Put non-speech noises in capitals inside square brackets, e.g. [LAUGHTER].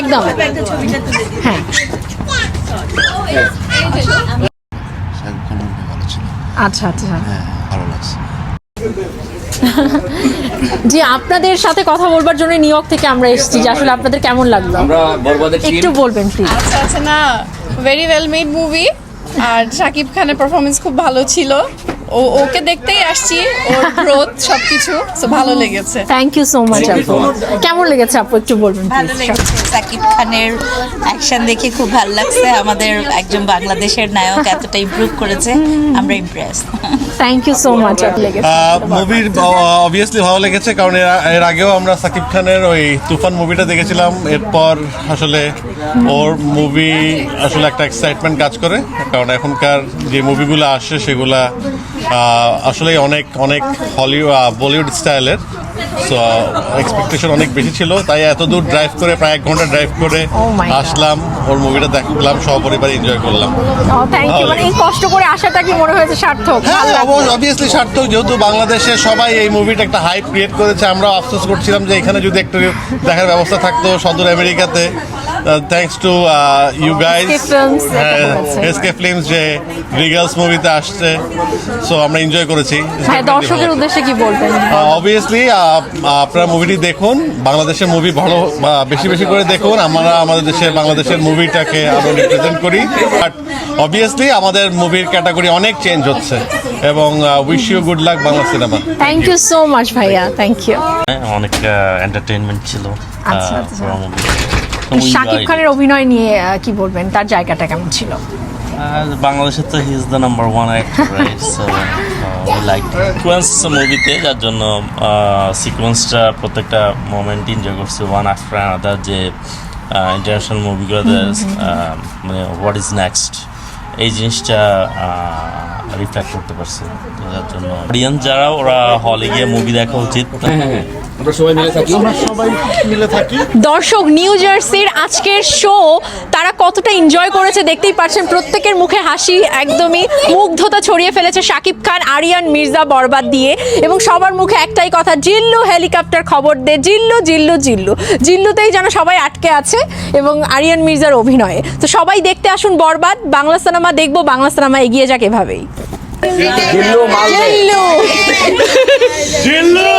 একদম। হ্যাঁ। আচ্ছা আচ্ছা। হ্যাঁ ভালো লাগছে জি আপনাদের সাথে কথা বলবার জন্য নিউ ইয়র্ক থেকে আমরা এসেছি যে আসলে আপনাদের কেমন লাগল? আমরা বরবাদের একটু বলবেন প্লিজ আচ্ছা আচ্ছা না ভেরি ওয়েল মেড মুভি আর শাকিব খানের পারফরমেন্স খুব ভালো ছিল। ও ওকে দেখতেই আসছি ওর গ্রোথ সবকিছু। তো ভালো লেগেছে। থ্যাংক ইউ সো মাচ আপু। কেমন লেগেছে আপু একটু বলবেন ভালো? লেগেছে। সাকিব খানের অ্যাকশন দেখে খুব ভালো লাগছে। আমাদের একজন বাংলাদেশের নায়ক এতটা ইমপ্রুভ করেছে। আমরা impress thank you so much মুভির অবভিয়াসলি ভালো লেগেছে কারণ এর এর আগেও আমরা সাকিব খানের ওই তুফান মুভিটা দেখেছিলাম। এরপর আসলে ওর মুভি আসলে একটা এক্সাইটমেন্ট কাজ করে। কারণ এখনকার যে মুভিগুলো আসে সেগুলা আহ, আসলে অনেক অনেক হলিউড বলিউড স্টাইলের সো এক্সপেকটেশন অনেক বেশি ছিল তাই এত দূর ড্রাইভ করে প্রায় এক ঘণ্টা ড্রাইভ করে Oh. আসলাম ওর মুভিটা দেখলাম সপরিবার এনজয় করলাম। থ্যাংক ইউ মানে এই কষ্ট করে আসাটা কি মনে হয়েছে সার্থক? হ্যাঁ অবভিয়াসলি সার্থক যেহেতু বাংলাদেশে সবাই এই মুভিটা একটা হাইপ ক্রিয়েট করেছে আমরা আফসোস করছিলাম যে এখানে যদি একটু দেখার ব্যবস্থা থাকতো সদর আমেরিকাতে। Thanks to you guys. SK films যে রিগালস মুভিতে আসছে সো আমরা এনজয় করেছি হ্যাঁ দর্শকের উদ্দেশ্যে কি বলবেন? অবভিয়াসলি আপনারা মুভিটি দেখুন বাংলাদেশের মুভি ভালো বা বেশি বেশি করে দেখুন আমরা আমাদের দেশের বাংলাদেশের মুভিটাকে আরও রিপ্রেজেন্ট করি বাট অবভিয়াসলি আমাদের মুভির ক্যাটাগরি অনেক চেঞ্জ হচ্ছে এবং wish you good luck Bangla cinema thank you so much ভাইয়া থ্যাংক ইউ অনেক এন্টারটেইনমেন্ট ছিল আচ্ছা, শাকিব খানের অভিনয় নিয়ে কি বলবেন? তার জায়গাটা কেমন ছিল? আর বাংলাদেশের তো he is the number one actor right so like sequence মুভিতে যার জন্য সিকোয়েন্সটা প্রত্যেকটা মোমেন্ট এনজয় করছে। ওয়ান আফটার আনাদার যে ইন্টারন্যাশনাল মুভিগুলোতে মানে হোয়াট ইজ নেক্সট এই জিনিসটা রিফ্লেক্ট করতে পারছে। তো যার জন্য অডিয়েন্স যারা ওরা হলে গিয়ে মুভি দেখা উচিত। [LAUGHS] আমরা সবাই মিলে থাকি। সবাই মিলে থাকি। দর্শক নিউ জার্সির আজকের শো তারা কতটা এনজয় করেছে দেখতেই পাচ্ছেন প্রত্যেকের মুখে হাসি একদমই মুগ্ধতা ছড়িয়ে ফেলেছে শাকিব খান আরিয়ান মির্জা বরবাদ দিয়ে। এবং সবার মুখে একটাই কথা জিল্লু হেলিকপ্টার খবর দে জিল্লু জিল্লু জিল্লু। জিল্লুতেই যেন সবাই আটকে আছে এবং আরিয়ান মির্জার অভিনয়ে। তো সবাই দেখতে আসুন বরবাদ বাংলা সিনেমা দেখব বাংলা সিনেমা এগিয়ে যাক এভাবেই। জিল্লু জিল্লু। জিল্লু!